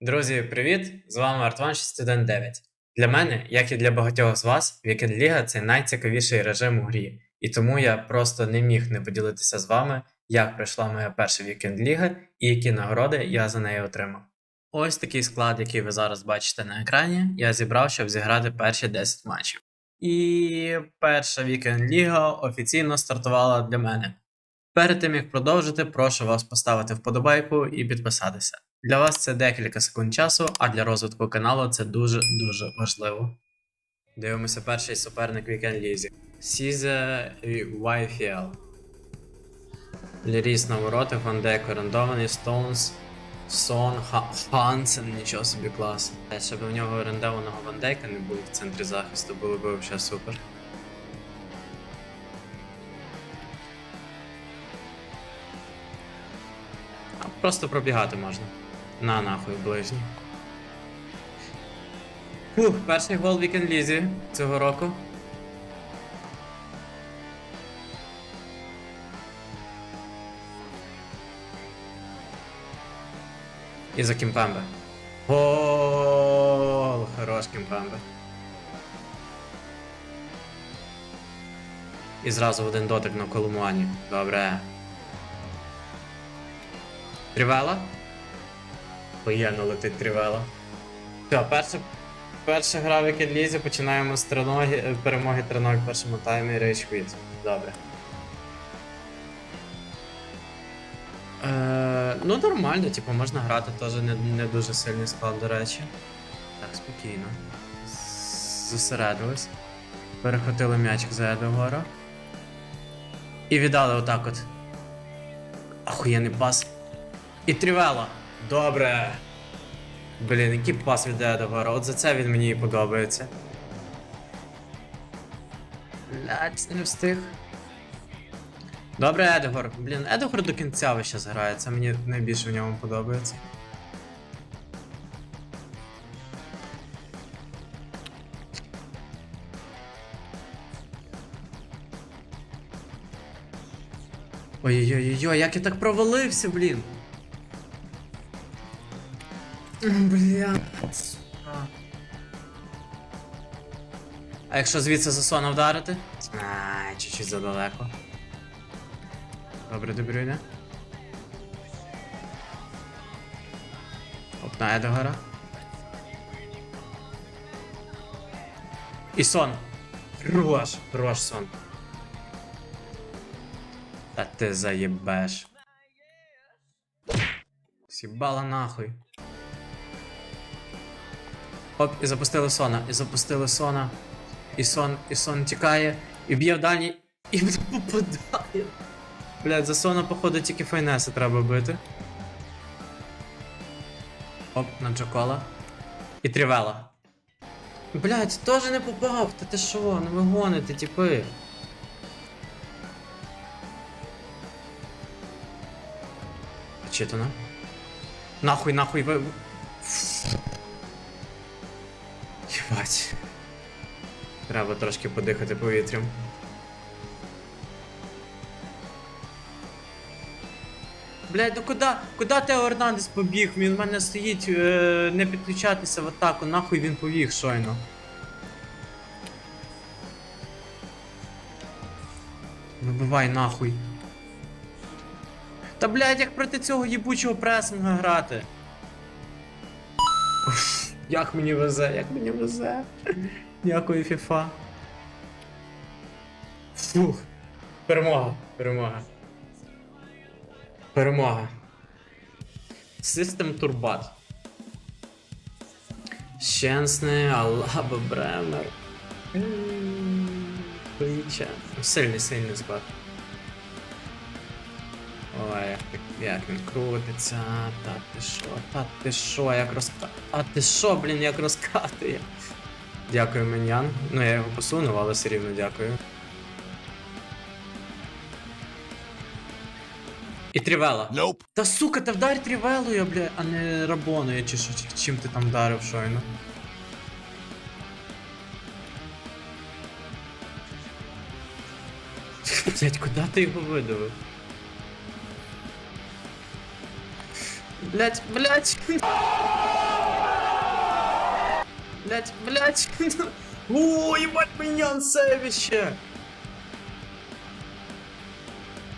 Друзі, привіт! З вами Артван 619. Для мене, як і для багатьох з вас, Weekend Ліга це найцікавіший режим у грі, і тому я просто не міг не поділитися з вами, як пройшла моя перша Weekend Ліга і які нагороди я за неї отримав. Ось такий склад, який ви зараз бачите на екрані, я зібрав, щоб зіграти перші 10 матчів. І перша Weekend Ліга офіційно стартувала для мене. Перед тим як продовжити, прошу вас поставити вподобайку і підписатися. Для вас це декілька секунд часу, а для розвитку каналу це дуже-дуже важливо. Дивимося перший суперник Weekend Лізі. Сізе YFL. Ліріс на воротах, Ван Дейк орендований, Стоунс, Сон, Ха- Хансен, нічого собі клас. Щоб у нього орендованого Ван Дейка не було в центрі захисту, було б взагалі супер. Просто пробігати можна. На нахуй ближній. Фух, перший гол Weekend Лізі цього року. І за Кімпембе. Гол! Хорош Кімпембе. І зразу один дотик на Колумані. Добре. Трівела? Поєдно летить Трівела. Все, перша, перша гра в Лізі, починаємо з триноги, е, перемоги 3-0 в першому таймі Рейч Квіт. Добре. Е, ну, нормально, типу, можна грати, теж не, не дуже сильний склад, до речі. Так, спокійно. Зосередились. Перехватили м'ячик за Едегора. І віддали отак от. Охуєнний пас. І Трівела. Добре. Блін, який пас від Едегора. От за це він мені подобається. Блять, не встиг. Добре, Едегор. Блін, Едегор до кінця весь час грає, це мені найбільше в ньому подобається. Ой-ой-ой, як я так провалився, блін. Бля. А якщо звідси засона вдарити? Ай, чуть-чуть задалеко. Добре, добре йде. Оп, на Едегора. І сон. Хорош, хорош сон. Та ти заєбеш. Сібала нахуй. Оп, і запустили сона, і запустили сона. І сон, і сон тікає, і б'є в дальній, і попадає. Блядь, за сона, походу, тільки файнеси треба бити. Оп, на Джокола. І Трівела. Блядь, теж не попав, та ти що, ну ви гоните, типи. Читано. Нахуй, нахуй, ви. Єбать. Треба трошки подихати повітрям. Блядь, ну куди, куди Тео Ернандес побіг? Він в мене стоїть е, не підключатися в атаку, нахуй він побіг щойно. Вибивай нахуй. Та блядь, як проти цього їбучого пресинга грати? Як мені везе, як мені везе. Дякую, FIFA. Фух. Перемога, перемога. Перемога. Систем Турбат. Щенсне, Алаба Бремер. Сильний, сильний склад. Ой, як, як він крутиться. Та ти що, та ти що, як розка... А ти що, блін, як розкатує. Дякую, Менян. Ну я його посунув, але все рівно дякую. І Трівела. Nope. Та сука, та вдарь Трівелою, бля, а не Рабоною, чи що, чи- чим ти там вдарив щойно. Блять, куди ти його видавив? Блять, блять. Блять, блять. О, ебать, міньян сейвище.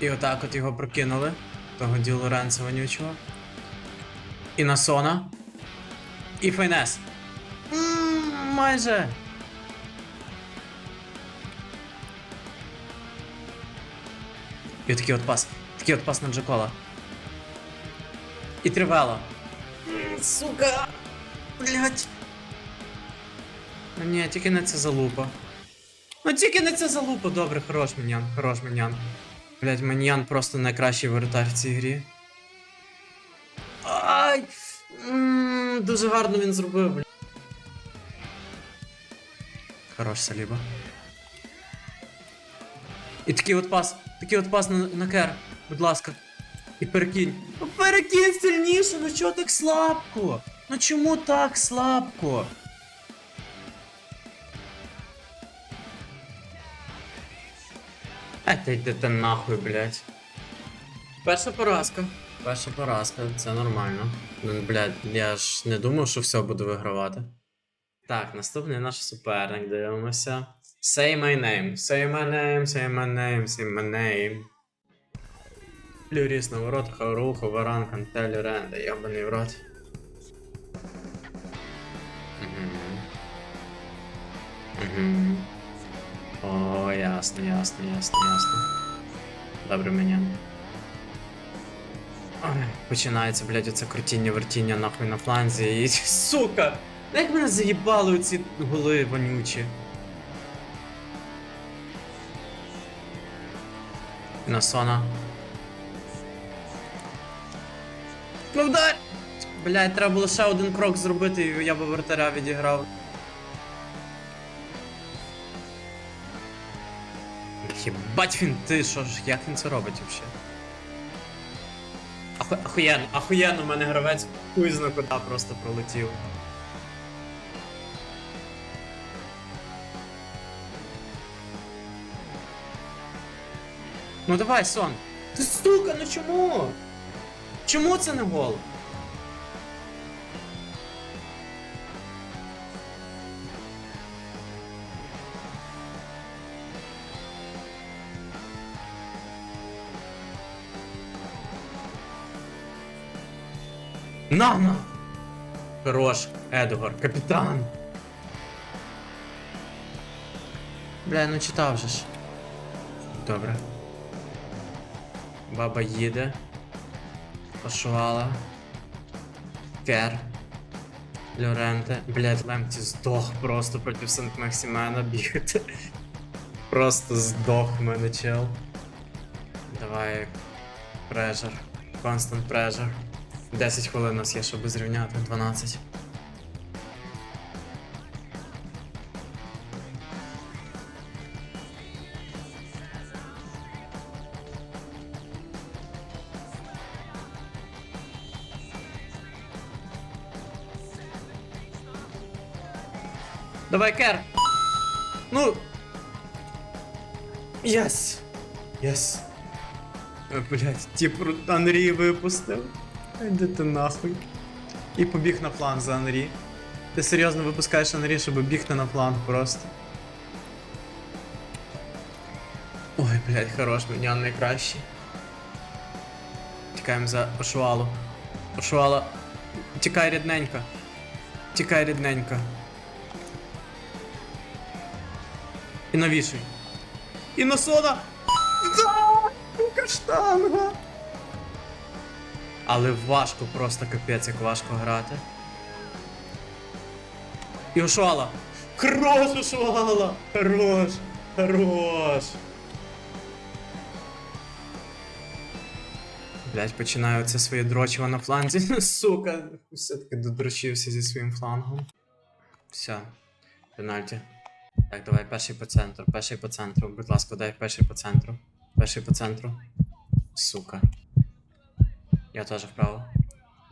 І отак от його прокинули. Того Ді Лоренцо вонючого. І на Сона. І Фейнес. М, Майже. І такий от пас. Такий от пас на Джакола. І Тривело. Сука. Блять. Ну ні, тільки не це залупа. Ну тільки не це залупа. Добре, хорош Мінян, хорош Мінян. Блять, Мінян просто найкращий воротар в цій грі. Ай! Дуже гарно він зробив, блядь. Хорош Саліба. І такий от пас, такий от пас на, на кер, будь ласка. І перекинь. Ну перекинь сильніше, ну чого так слабко? Ну чому так слабко? А ти йдете нахуй, блядь. Перша поразка. Перша поразка, це нормально. Ну, блядь, я ж не думав, що все буду вигравати. Так, наступний наш суперник, дивимося. Say my name, say my name, say my name, say my name. Люріс на воротах, Ауруху, Варан, Кантель, Ренда, йобаний в рот. О, ясно, ясно, ясно, ясно. Добре мені. Ой, починається, блядь, оце крутіння, вертіння нахуй на фланзі і. Сука! Як мене заїбали оці голи вонючі. На сона. Ну! Блядь, треба було ще один крок зробити, і я би вратаря відіграв. Єбать він ти, що ж, як він це робить вообще? Аху... Ахуєнно, ахуєнно, у мене гравець хуй куди просто пролетів. Ну давай, сон. Ти сука, ну чому? Чому це не гол? На, на! Хорош, Едугар, капітан. Бля, ну читав же ж. Добре. Баба їде. Пошувала. Кер. Льоренте. Блять, Лемті здох просто проти Сент Максимена бігати. Просто здох мене чел. Давай. Прежер. Constant прежер. 10 хвилин у нас є, щоб зрівняти. 12. Давай, Кер! Ну! Єс! Єс! Е, Блять, тип Анрі випустив. Іди ти нахуй. І побіг на фланг за Анрі. Ти серйозно випускаєш Анрі, щоб бігти на фланг просто. Ой, блядь, хорош, Мінян найкращий. Тікаємо за Ошуалу. Ошуала. Тікай рідненько. Тікай рідненько. І навішуй. І на! Да! Каштанга! Але важко, просто капець, як важко грати. І Ошуала! Хорош, Ошуала! Хорош! Хорош! Блять, починаю це своє дрочиво на фланзі. Сука, все-таки додрочився зі своїм флангом. Все, пенальті. Так, давай перший по центру, перший по центру. Будь ласка, дай перший по центру. Перший по центру. Сука. Я теж вправо.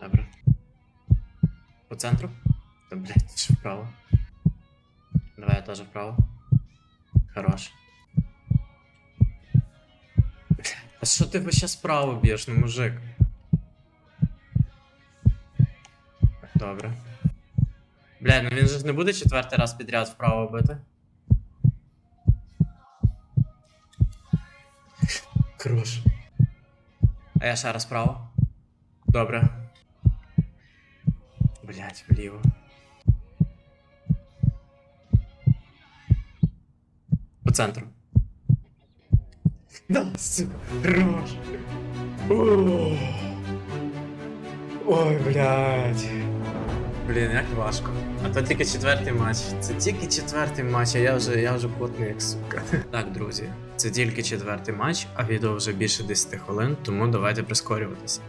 Добре. По центру? Та блядь, що вправо. Давай я теж вправо. Хорош. А що ти весь справа б'єш, ну мужик? Добре. Бля, ну він же не буде четвертий раз підряд вправо бити. А я ще раз вправо. Добре. Блять, вліво. По центру. Да, сука, хорош. Ой, блядь. Блін, як важко. А то тільки четвертий матч. Це тільки четвертий матч, а я вже я вже потний, як сука. Так, друзі, це тільки четвертий матч, а відео вже більше 10 хвилин, тому давайте прискорюватися.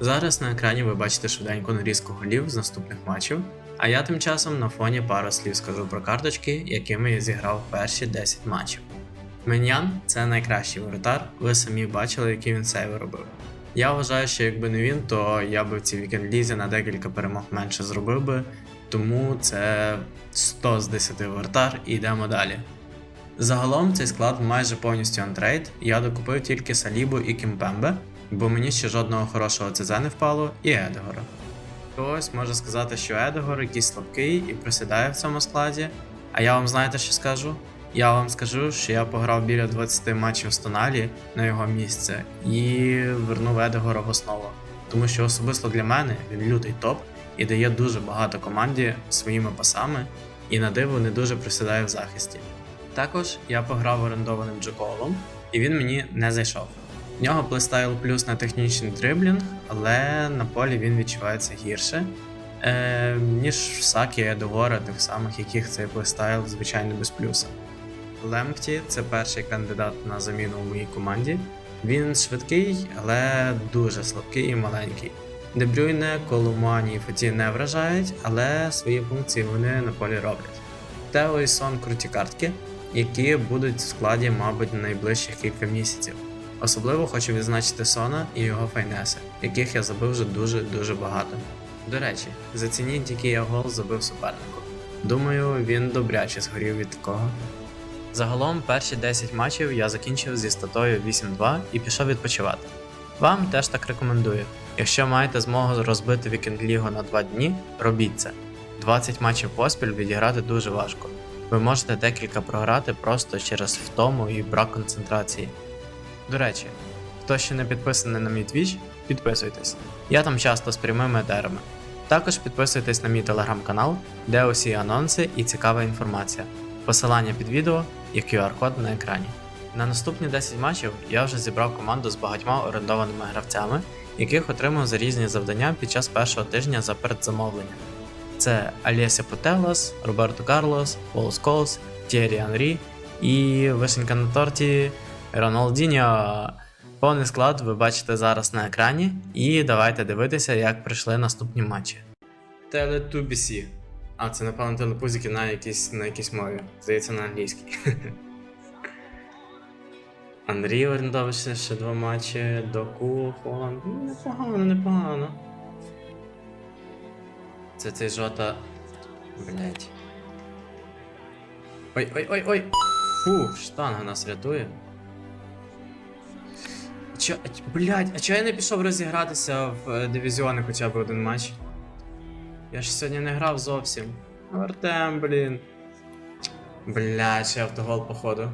Зараз на екрані ви бачите швиденьку нарізку голів з наступних матчів, а я тим часом на фоні пару слів скажу про карточки, якими я зіграв перші 10 матчів. Менян це найкращий воротар, ви самі бачили, які він сейви робив. Я вважаю, що якби не він, то я би в цій вікенд-лізі на декілька перемог менше зробив би, тому це 100 з 10 вратар і йдемо далі. Загалом цей склад майже повністю антрейд, я докупив тільки Салібу і Кімпембе, бо мені ще жодного хорошого ЦЗ не впало, і Едегора. Хтось може сказати, що Едегор якийсь слабкий і просідає в цьому складі, а я вам знаєте, що скажу? Я вам скажу, що я пограв біля 20 матчів з Тоналі на його місце і вернув Едегора в основу. Тому що особисто для мене він лютий топ і дає дуже багато команді своїми пасами, і на диво не дуже присідає в захисті. Також я пограв орендованим Джоколом, і він мені не зайшов. В нього плейстайл плюс на технічний дриблінг, але на полі він відчувається гірше, е, ніж в Сакі Едегора, тих самих, яких цей плейстайл, звичайно, без плюса. Лемпті це перший кандидат на заміну у моїй команді. Він швидкий, але дуже слабкий і маленький. Дебрюйне, Колумані і Фоті не вражають, але свої функції вони на полі роблять. Тео і Сон круті картки, які будуть в складі, мабуть, найближчих кілька місяців. Особливо хочу відзначити Сона і його файнеси, яких я забив вже дуже-дуже багато. До речі, зацініть, який я гол забив супернику. Думаю, він добряче згорів від такого. Загалом перші 10 матчів я закінчив зі статою 8-2 і пішов відпочивати. Вам теж так рекомендую. Якщо маєте змогу розбити вікенд лігу на 2 дні, робіть це. 20 матчів поспіль відіграти дуже важко. Ви можете декілька програти просто через втому і брак концентрації. До речі, хто ще не підписаний на мій Twitch, підписуйтесь. Я там часто з прямими етерами. Також підписуйтесь на мій телеграм-канал, де усі анонси і цікава інформація. Посилання під відео і QR-код на екрані. На наступні 10 матчів я вже зібрав команду з багатьма орендованими гравцями, яких отримав за різні завдання під час першого тижня за передзамовлення. Це Алєсія Потелос, Роберто Карлос, Пол Сколс, Тєрі Анрі і вишенька на торті Роналдіньо. Повний склад ви бачите зараз на екрані, і давайте дивитися, як прийшли наступні матчі. Телетубісі. А, це напевно телепузики на якійсь, на якійсь мові. Здається, на англійській. Андрій орендовався ще два матчі, Доку, Холланд. Ну, непогано, непогано. Це цей жота. Блять. Ой, ой, ой, ой! Фу, штанга нас рятує. Чо, блять, а чого я не пішов розігратися в е, дивізіони хоча б один матч? Я ж сьогодні не грав зовсім. Артем, блін. Блядь, ще автогол, походу.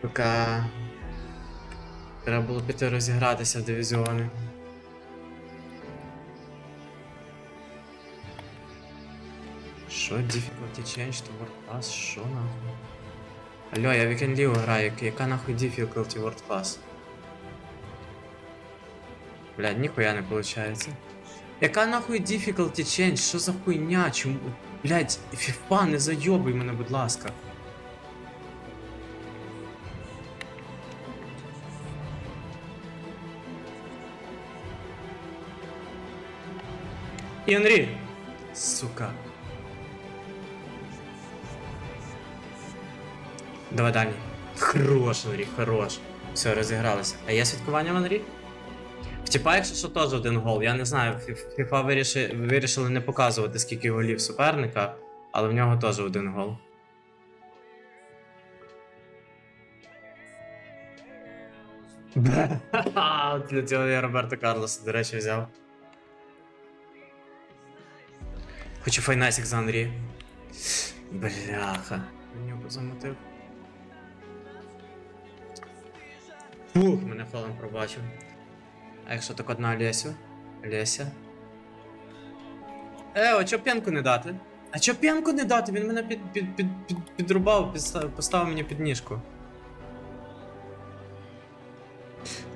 Пока. Треба було піти розігратися в дивізіони. Що difficulty change to world class? Що нахуй? Алло, я Weekend League граю, яка нахуй difficulty world class? Блядь, ніхуя не получається. Яка нахуй difficulty change? Що за хуйня? Чому? Блять, фіфа, не зайобуй мене, будь ласка. І Анрі! Сука. Давай далі. Хорош, Анрі, хорош. Все, розігралися. А є святкування в Анрі? Типа, якщо що теж один гол. Я не знаю, FIFA вирішили, вирішили не показувати, скільки голів суперника, але в нього теж один гол. Для цього я Роберто Карлоса, до речі, взяв. Хочу файнасик за Андрі. Бляха. Мені замотив. Фух, мене Холланд пробачив. А якщо так одна Лесю? Леся. Е, а чо п'янку не дати? А чо п'янку не дати? Він мене під, під, під, під, підрубав, підстав, поставив мені під ніжку.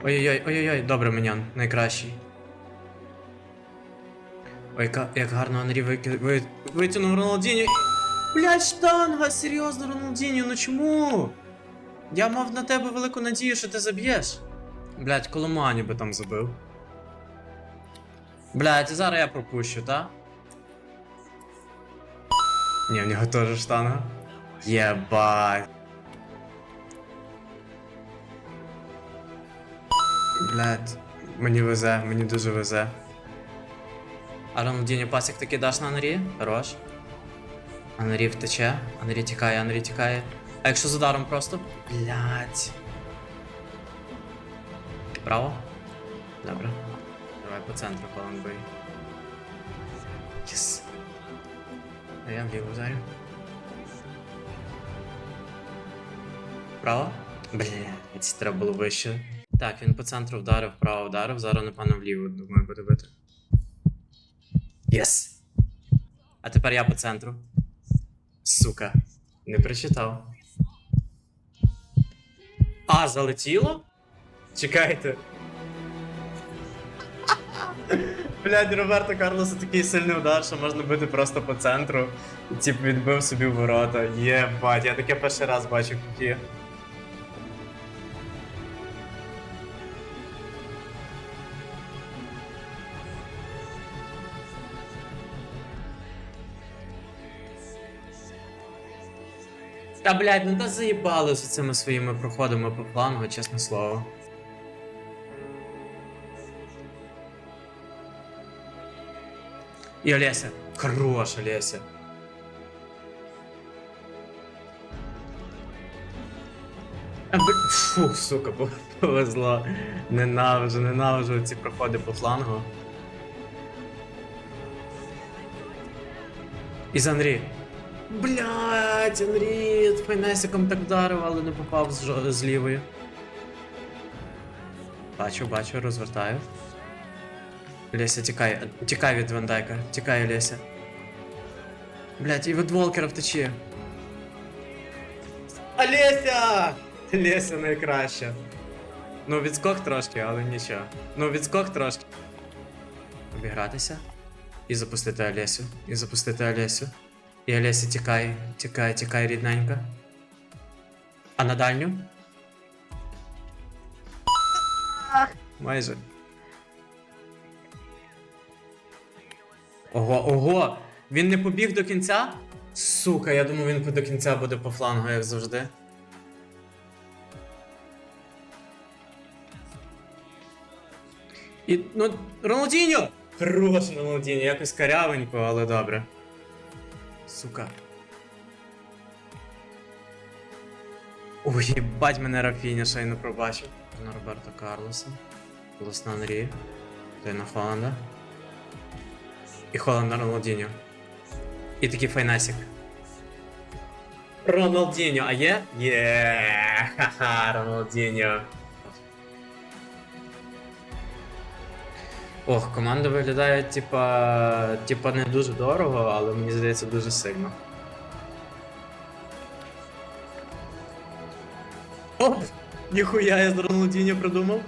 Ой-ой-ой, ой-ой-ой, добре, Менян, найкращий. Ой, як гарно ви... витягнув Роналдіньо. Блять, штанга, серйозно, Роналдіньо, ну чому? Я мав на тебе велику надію, що ти заб'єш. Блять, Коломані би там забив. Блять, зараз я пропущу, та? Ні, в нього теж штанга. Єбать. Блять, мені везе, мені дуже везе. А Роналдіньо пасик таки даш на Анрі? Хорош. Анрі втече, Анрі тікає, Анрі тікає. А якщо з ударом просто? Блять. Право? Добре. Давай по центру колон бий. Єс. А я вліво ударю. Право? Блять, треба було вище. Так, він по центру вдарив, вправо вдарив, зараз напевно вліво, думаю, буде бити. Єс! А тепер я по центру. Сука, не прочитав. А, залетіло? Чекайте. Блядь, Роберто Карлоса такий сильний удар, що можна бити просто по центру. Тип відбив собі ворота. Єбать, я таке перший раз бачу в куті. Та блядь, ну та заїбали з цими своїми проходами по флангу, чесне слово. І Олеся. Хорош, Олеся. Фу, сука, повезло. Ненавижу, ненавижу ці проходи по флангу. І з Анрі. Блять, Анрі, файнесиком так вдарив, але не попав з, жо- з лівої. Бачу, бачу, розвертаю. Леся, тікай, тікай від Вандайка, тікай, Леся. Блять, і від Волкера втечі. Олеся! Леся найкраща. Ну, відскок трошки, але нічого. Ну, відскок трошки. Обігратися. І запустити Олесю. І запустити Олесю. І Олеся тікай, тікай, тікай, рідненька. А на дальню? Майже. Ого, ого! Він не побіг до кінця? Сука, я думав, він до кінця буде по флангу, як завжди. І, ну, Роналдіньо! Хорош Роналдіньо, якось карявенько, але добре. Сука. Ой, їбать мене Рафіня щойно пробачив. На Роберто Карлоса. Голос на Анрі. Той на Холланда. І Холланд на Роналдіньо. І такий файнасик. Роналдіньо, а є? Є! Ха-ха, Роналдіньо. Ох, команда виглядає, типа, типа не дуже дорого, але мені здається дуже сильно. Оп! Ніхуя я з Роналдіньо придумав.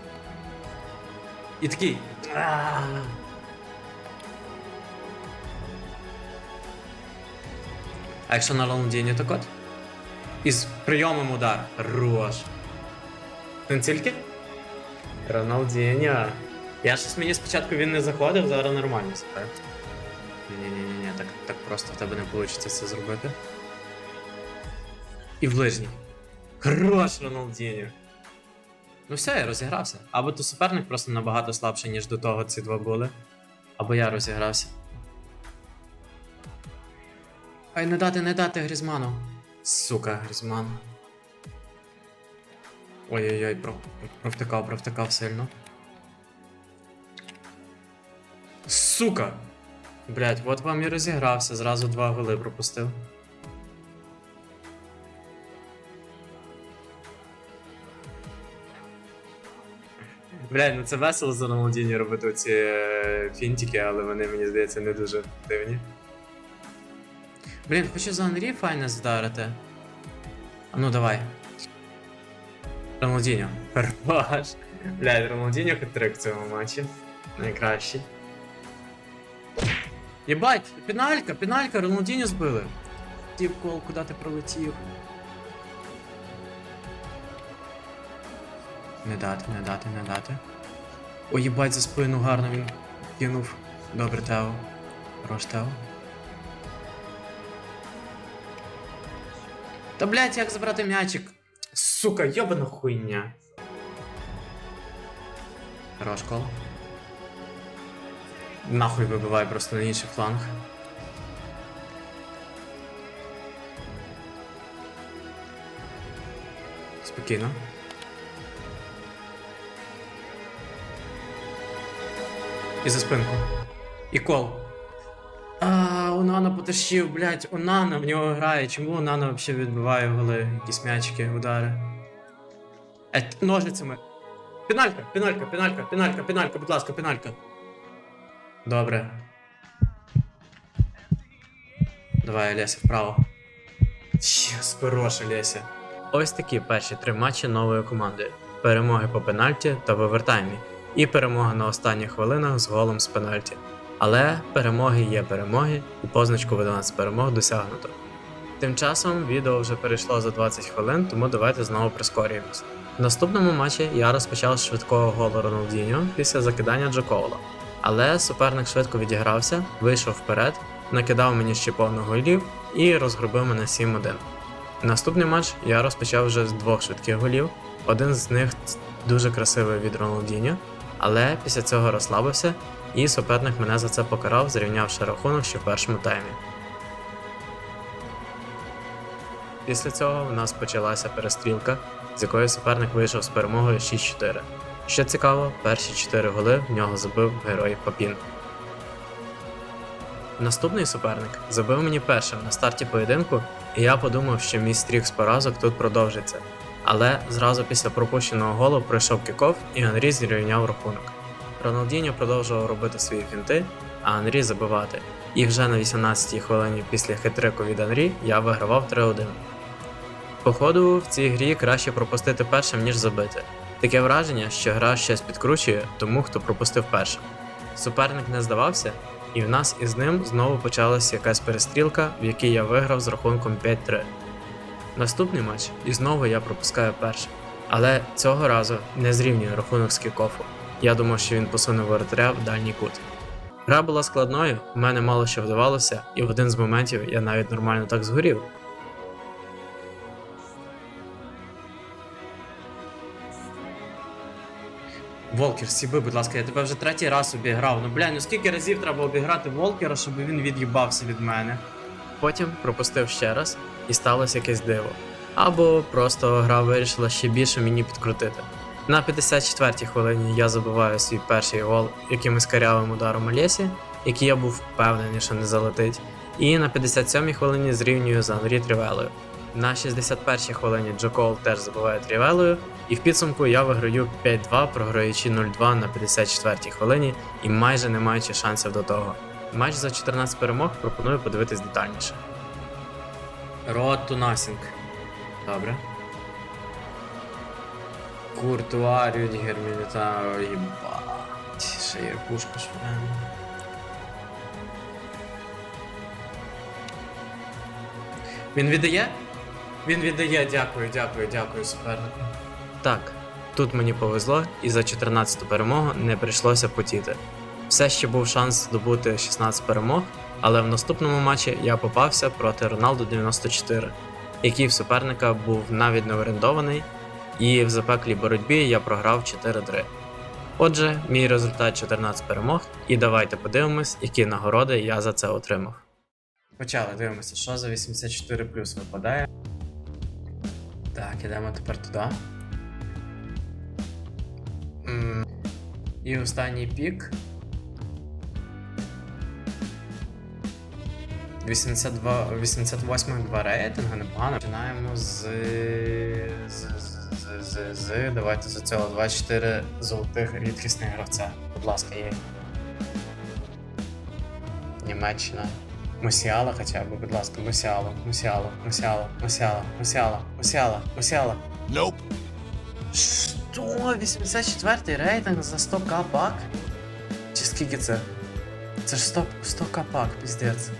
І такий. «А». Якщо на Роналдіньо так от? Із прийомом удар. Хорош. Тільки? Роналдіньо. Я щось мені спочатку він не заходив, зараз нормально себе. Ні-ні-ні, так, так просто в тебе не вийде це зробити. І в ближній. Хорош, Роналдіньо. Ну все, я розігрався. Або то суперник просто набагато слабший, ніж до того ці два були. Або я розігрався. Ай, не дати, не дати Грізману. Сука, Грізман. Ой-ой-ой, про, провтикав, провтикав сильно. Сука! Блять, от вам і розігрався, зразу два голи пропустив. Блять, ну це весело за Роналдіні робити ці е, фінтики, але вони, мені здається, не дуже дивні. Блін, хочу за Анрі файне здарити. А ну давай. Роналдіньо. Хорош. Блядь, Роналдіньо хитрик в цьому матчі. Найкращий. Єбать, пеналька, пеналька, Роналдіньо збили. Тіп кол, куди ти пролетів? Не дати, не дати, не дати. Ой, їбать, за спину гарно він кинув. Добре, Тео. Хорош, Тео. Та блять, як забрати м'ячик? Сука, йобана хуйня. Хорош кол. Нахуй вибивай просто на інший фланг. Спокійно. І за спинку. І кол. А, Унана потащив, блядь, Унана в нього грає. Чому Унана взагалі відбиває голи, якісь м'ячики, удари? Е, ножницями. Пеналька, пеналька, пеналька, пеналька, пеналька, будь ласка, пеналька. Добре. Давай, Леся, вправо. Єс, хороша Леся. Ось такі перші три матчі нової команди: перемоги по пенальті та в овертаймі, і перемога на останніх хвилинах з голом з пенальті. Але перемоги є перемоги, і позначку в 11 перемог досягнуто. Тим часом відео вже перейшло за 20 хвилин, тому давайте знову прискорюємось. В наступному матчі я розпочав швидкого голу Роналдіньо після закидання Джокоула. Але суперник швидко відігрався, вийшов вперед, накидав мені ще повно голів і розгробив мене 7-1. Наступний матч я розпочав вже з двох швидких голів. Один з них дуже красивий від Роналдіньо, але після цього розслабився, і суперник мене за це покарав, зрівнявши рахунок ще в першому таймі. Після цього в нас почалася перестрілка, з якої суперник вийшов з перемогою 6-4. Що цікаво, перші 4 голи в нього забив герой Папін. Наступний суперник забив мені першим на старті поєдинку, і я подумав, що мій стрік з поразок тут продовжиться. Але зразу після пропущеного голу пройшов кіков і Анрі зрівняв рахунок. Роналдіньо продовжував робити свої фінти, а Анрі забивати. І вже на 18-й хвилині після хитрику від Анрі я вигравав 3-1. Походу, в цій грі краще пропустити першим, ніж забити. Таке враження, що гра щось підкручує тому, хто пропустив першим. Суперник не здавався, і в нас із ним знову почалася якась перестрілка, в якій я виграв з рахунком 5-3. Наступний матч і знову я пропускаю першим. Але цього разу не зрівнюю рахунок з кікофу. Я думав, що він посунув воротаря в дальній кут. Гра була складною, в мене мало що вдавалося, і в один з моментів я навіть нормально так згорів. Волкер, сіби, будь ласка, я тебе вже третій раз обіграв. Ну бля, ну скільки разів треба обіграти Волкера, щоб він від'їбався від мене. Потім пропустив ще раз, і сталося якесь диво. Або просто гра вирішила ще більше мені підкрутити. На 54-й хвилині я забиваю свій перший гол якимось карявим ударом Олєсі, який я був впевнений, що не залетить. І на 57-й хвилині зрівнюю за Анрі Трівелою. На 61-й хвилині Джокол теж забиває Трівелою, і в підсумку я виграю 5-2, програючи 0-2 на 54-й хвилині і майже не маючи шансів до того. Матч за 14 перемог пропоную подивитись детальніше. Road to nothing. Добре. Куртуа, Рюдігер, Мілітао, їбать. Ще є пушка швиденько. Він віддає? Він віддає, дякую, дякую, дякую, супернику. Так, тут мені повезло, і за 14-ту перемогу не прийшлося потіти. Все ще був шанс здобути 16 перемог, але в наступному матчі я попався проти Роналду 94, який в суперника був навіть не орендований, і в запеклій боротьбі я програв 4-3. Отже, мій результат 14 перемог, і давайте подивимось, які нагороди я за це отримав. Почали дивимося, що за 84 плюс випадає. Так, ідемо тепер туди. І останній пік. 82, 88 два рейтинга, непогано. Починаємо з. з, з, з, з, давайте з цього 24 золотих рідкісних гравця. Будь ласка, є. Німеччина. Мусіала хоча б, будь ласка, Мусіала, Мусіала, Мусіала, Мусіала, Мусіала, Мусіала, Мусіала. Nope. Що? 84 рейтинг за 100к пак? Чи скільки це? Це ж 100, 100к пак, піздець.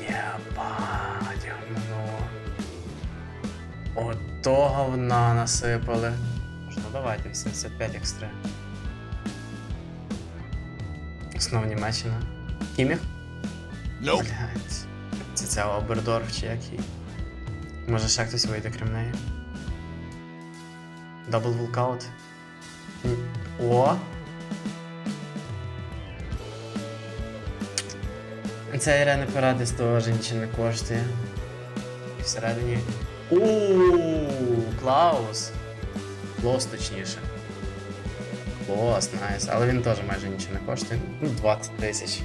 Єбать, гамно. Ото говна насипали. Ну давайте, 85 екстра. Знов Німеччина. Кіміх? Nope. Блять. Це ця Обердорф чи який? Може ще хтось вийде крім неї? Дабл вулкаут. О! Ця Ірена Парадис теж нічого не коштує. І всередині. Ууу, Клаус. Клос точніше. Клос, найс. Але він теж майже нічого не коштує. Ну, 20 тисяч.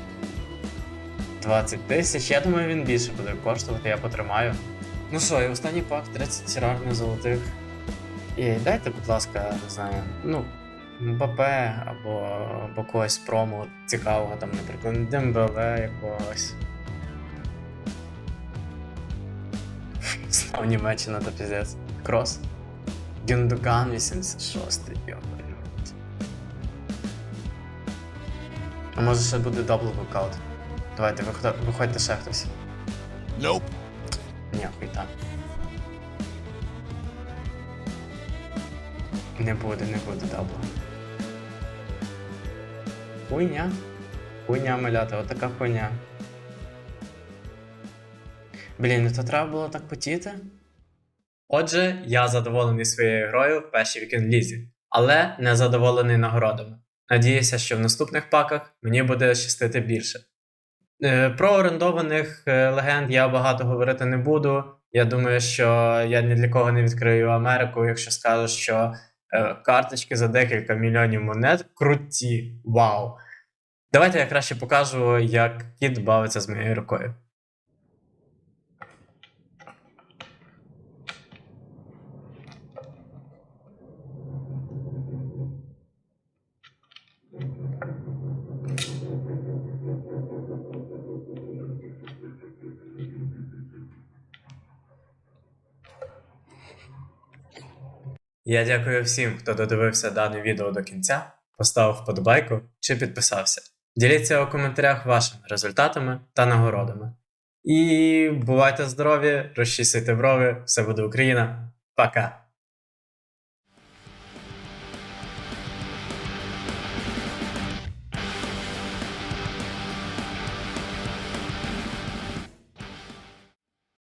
20 тисяч. Я думаю, він більше буде коштувати, я потримаю. Ну що, і останній пак 30 рарних золотих. І дайте, будь ласка, не знаю, ну, МБП або, або когось промо цікавого, там, наприклад, Дембеле якогось. Знову Німеччина та піздець. Крос. Гюндоган 86 йо. А може ще буде дабл вокаут. Давайте, виходьте ще хтось. Nope. Не буде, не буде дабла. Хуйня. Хуйня малята, отака хуйня. Блін, ну то треба було так потіти. Отже, я задоволений своєю грою в першій вікенд лізі, але не задоволений нагородами. Надіюся, що в наступних паках мені буде щастити більше. Е, Про орендованих е, легенд я багато говорити не буду. Я думаю, що я ні для кого не відкрию Америку, якщо скажу, що карточки за декілька мільйонів монет круті. Вау! Давайте я краще покажу, як кіт бавиться з моєю рукою. Я дякую всім, хто додивився дане відео до кінця, поставив вподобайку чи підписався. Діліться у коментарях вашими результатами та нагородами. І бувайте здорові, розчісуйте брови, все буде Україна. Пока!